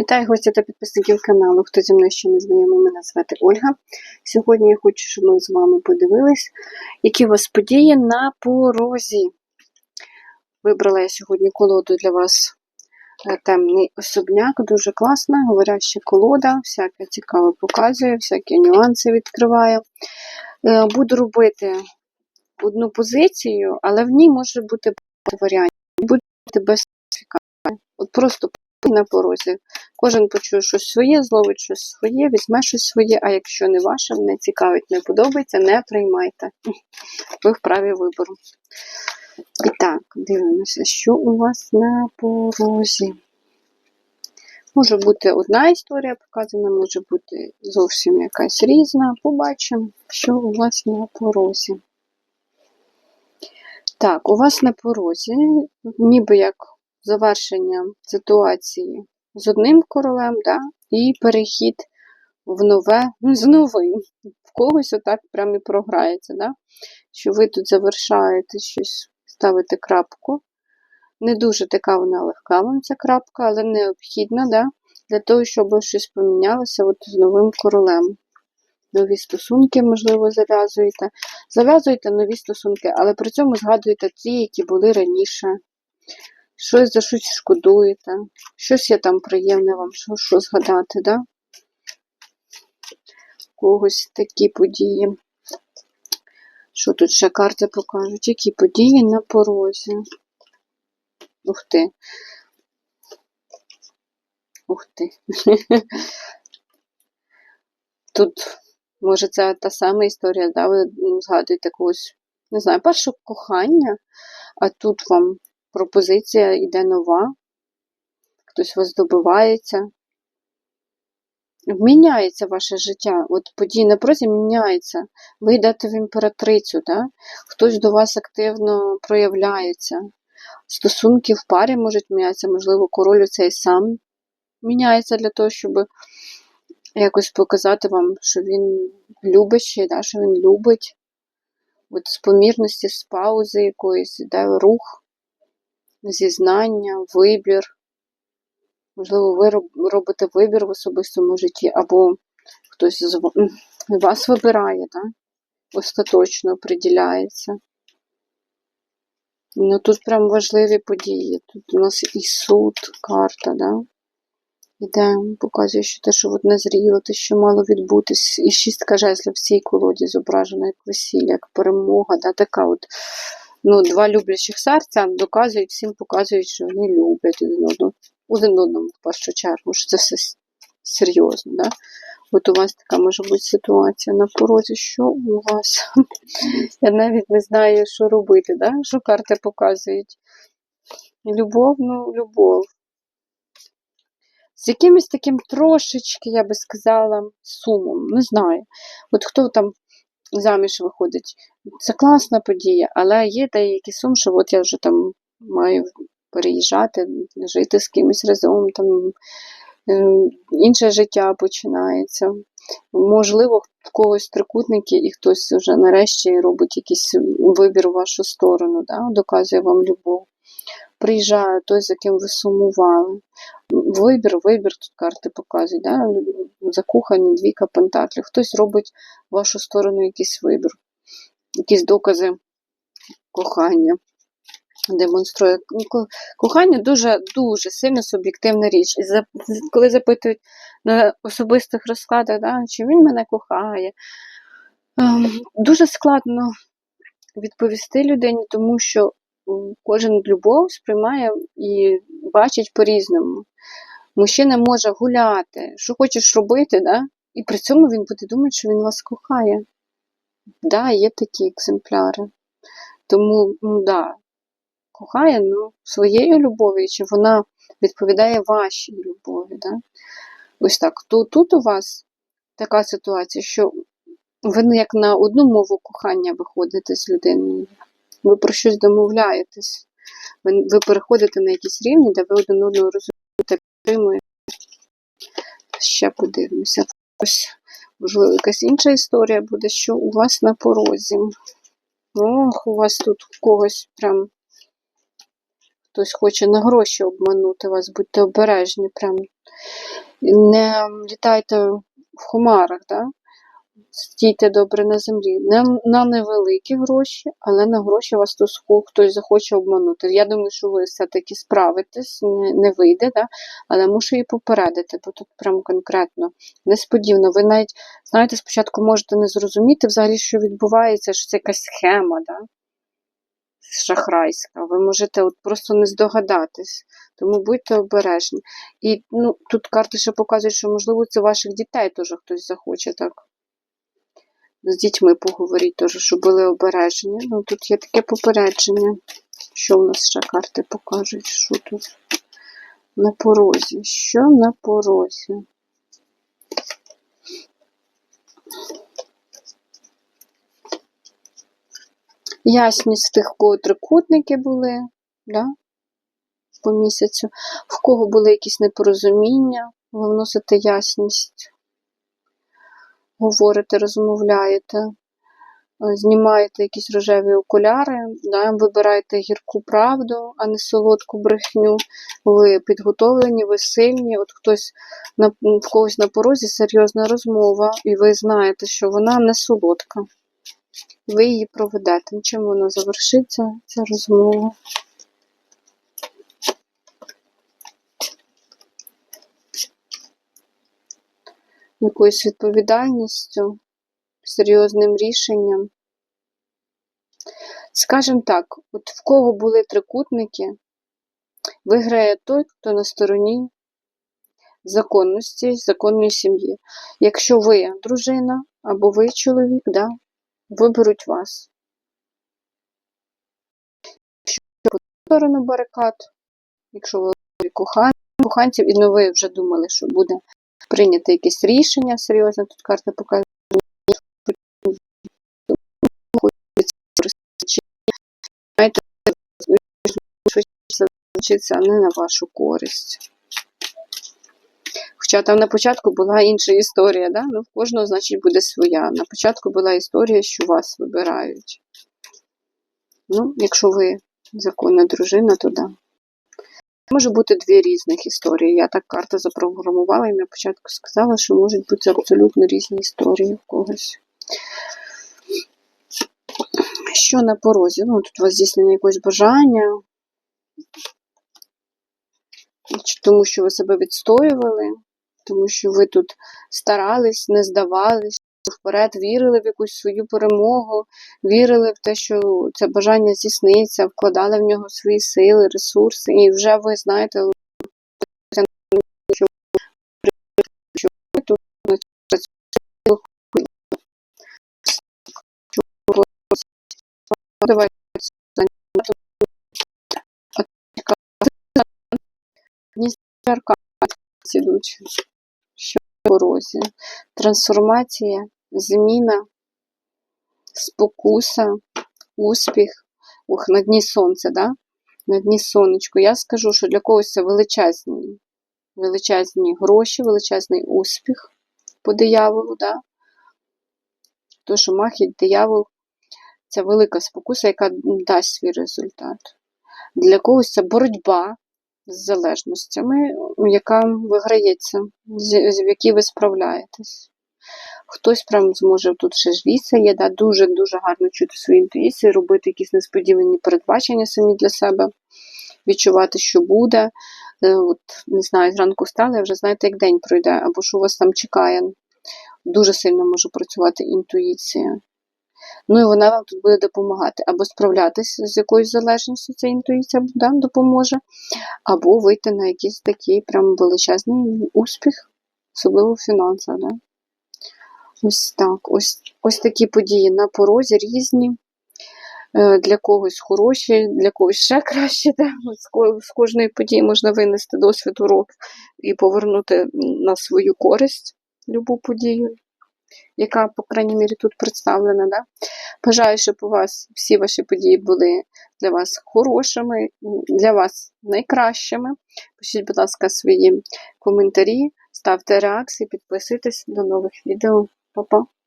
Вітаю гості та підписників каналу. Хто зі мною ще не знайомий, мене звати Ольга. Сьогодні я хочу, щоб ми з вами подивились, які у вас події на порозі. Вибрала я сьогодні колоду для вас е, темний особняк, дуже класна, говоряща колода, всяке цікаве показує, всякі нюанси відкриває. Е, Буду робити одну позицію, але в ній може бути багато варіантів. Буде без. От просто на порозі. Кожен почує щось своє, зловить щось своє, візьме щось своє, а якщо не ваше, не цікавить, не подобається, не приймайте. Ви вправі вибору. І так, дивимося, що у вас на порозі. Може бути одна історія показана, може бути зовсім якась різна. Побачимо, що у вас на порозі. Так, у вас на порозі, ніби як завершення ситуації з одним королем, да, і перехід в нове ну, з новим. В когось отак прям і програється, да? що ви тут завершаєте щось, ставите крапку. Не дуже така вона легка вам ця крапка, але необхідна да? для того, щоб щось помінялося от з новим королем. Нові стосунки, можливо, зав'язуєте. Зав'язуєте нові стосунки, але при цьому згадуєте ті, які були раніше щось за щось шкодуєте, щось є там приємне вам, що, що згадати, да? когось такі події. Що тут ще карти покажуть? Які події на порозі? Ух ти. Ух ти. Тут, може, це та сама історія, да? ви згадуєте когось, не знаю, перше кохання, а тут вам пропозиція йде нова, хтось вас добивається. Міняється ваше життя. От події на прозі міняється. Ви йдете в імператрицю, да? хтось до вас активно проявляється. Стосунки в парі можуть мінятися, можливо, король цей сам міняється для того, щоб якось показати вам, що він любить, да? що він любить. От з помірності, з паузи якоїсь, да? рух зізнання, вибір. Можливо, ви робите вибір в особистому житті, або хтось з вас вибирає, так? остаточно приділяється. Ну, Тут прям важливі події. Тут у нас і суд, карта, да? Іде, показує, що те, що от не зріло, те, що мало відбутись. І шістка жезлів в цій колоді зображена як весілля, як перемога, да? така от ну, два люблячих серця доказують всім, показують, що вони люблять один одного. Один одному, в першу чергу, що це все серйозно. Да? От у вас така може бути ситуація на порозі, що у вас? Я навіть не знаю, що робити, да? що карти показують. Любов, ну, любов. З якимось таким трошечки, я би сказала, сумом, не знаю. От хто там заміж виходить. Це класна подія, але є деякий сум, що от я вже там маю переїжджати, жити з кимось разом, там е, інше життя починається. Можливо, в когось трикутники, і хтось вже нарешті робить якийсь вибір в вашу сторону, да? доказує вам любов. Приїжджає той, за ким ви сумували. Вибір, вибір, тут карти показують, да? закохані двійка пентаклів. Хтось робить в вашу сторону якийсь вибір, якісь докази кохання. Демонструє кохання дуже-дуже сильно суб'єктивна річ. І коли запитують на особистих розкладах, да, чи він мене кохає, ем, дуже складно відповісти людині, тому що кожен любов сприймає і бачить по-різному. Мужчина може гуляти, що хочеш робити, да? і при цьому він буде думати, що він вас кохає. Да, є такі екземпляри. Тому, ну да, кохає ну, своєю любов'ю, чи вона відповідає вашій любові. Да? Ось так. То тут у вас така ситуація, що ви як на одну мову кохання виходите з людиною. Ви про щось домовляєтесь. Ви переходите на якісь рівні, де ви один одного розумієте, підтримуєте. Ще подивимося. Ось, можливо, якась інша історія буде, що у вас на порозі. Ох, у вас тут когось прям Хтось хоче на гроші обманути вас, будьте обережні, прям не літайте в хумарах, да? стійте добре на землі. Не на невеликі гроші, але на гроші вас хтось захоче обманути. Я думаю, що ви все-таки справитесь, не, не вийде, да? але мушу її попередити, бо тут прям конкретно несподівано. Ви навіть, знаєте, спочатку можете не зрозуміти взагалі, що відбувається, що це якась схема, да? Шахрайська. Ви можете от просто не здогадатись. Тому будьте обережні. І ну, тут карти ще показують, що, можливо, це ваших дітей теж хтось захоче так. З дітьми поговоріть теж, щоб були обережені. Ну, тут є таке попередження. Що в нас ще карти покажуть? Що тут на порозі? Що на порозі? Ясність тих, в кого трикутники були, да? по місяцю, в кого були якісь непорозуміння, ви вносите ясність, говорите, розмовляєте, е, знімаєте якісь рожеві окуляри, да? вибираєте гірку правду, а не солодку брехню. Ви підготовлені, ви сильні. От хтось на, в когось на порозі серйозна розмова, і ви знаєте, що вона не солодка. Ви її проведете. Чим вона завершиться, ця розмова? Якоюсь відповідальністю, серйозним рішенням. Скажем так, от в кого були трикутники, виграє той, хто на стороні законності, законної сім'ї. Якщо ви дружина або ви чоловік, да, виберуть вас. Якщо ту сторону барикад, якщо ви кохані, коханців, і ну ви вже думали, що буде прийнято якесь рішення серйозне, тут карта показує, знаєте, закінчиться не на вашу користь. Хоча там на початку була інша історія, да? ну в кожного, значить, буде своя. На початку була історія, що вас вибирають. Ну, якщо ви законна дружина, то да. Може бути дві різних історії. Я так карту запрограмувала і на початку сказала, що можуть бути абсолютно різні історії в когось. Що на порозі? Ну, тут у вас здійснення якогось бажання, тому що ви себе відстоювали, тому що ви тут старались, не здавались, вперед вірили в якусь свою перемогу, вірили в те, що це бажання здійсниться, вкладали в нього свої сили, ресурси, і вже ви знаєте, що ви тут. Давайте ідуть, що в порозі. Трансформація, зміна, спокуса, успіх. Ох, на дні сонця, да? на дні сонечко. Я скажу, що для когось це величезні, величезні гроші, величезний успіх по дияволу. Да? То, що махить диявол, це велика спокуса, яка дасть свій результат. Для когось це боротьба з залежностями, яка виграється, з, з в якій ви справляєтесь. Хтось прям зможе тут ще жвіця є, да, дуже-дуже гарно чути свою інтуїцію, робити якісь несподівані передбачення самі для себе, відчувати, що буде. Е, От, Не знаю, зранку встали, вже знаєте, як день пройде, або що вас там чекає. Дуже сильно може працювати інтуїція. Ну і вона вам тут буде допомагати або справлятися з якоюсь залежністю, ця інтуїція да, допоможе, або вийти на якийсь такий прям величезний успіх, особливо в фінансах. Да? Ось так. Ось, ось такі події на порозі різні. Е, Для когось хороші, для когось ще краще. Да? З кожної події можна винести досвід урок і повернути на свою користь любу подію, яка, по крайній мірі, тут представлена. Да? Бажаю, щоб у вас всі ваші події були для вас хорошими, для вас найкращими. Пишіть, будь ласка, свої коментарі, ставте реакції, підписуйтесь до нових відео. Па-па!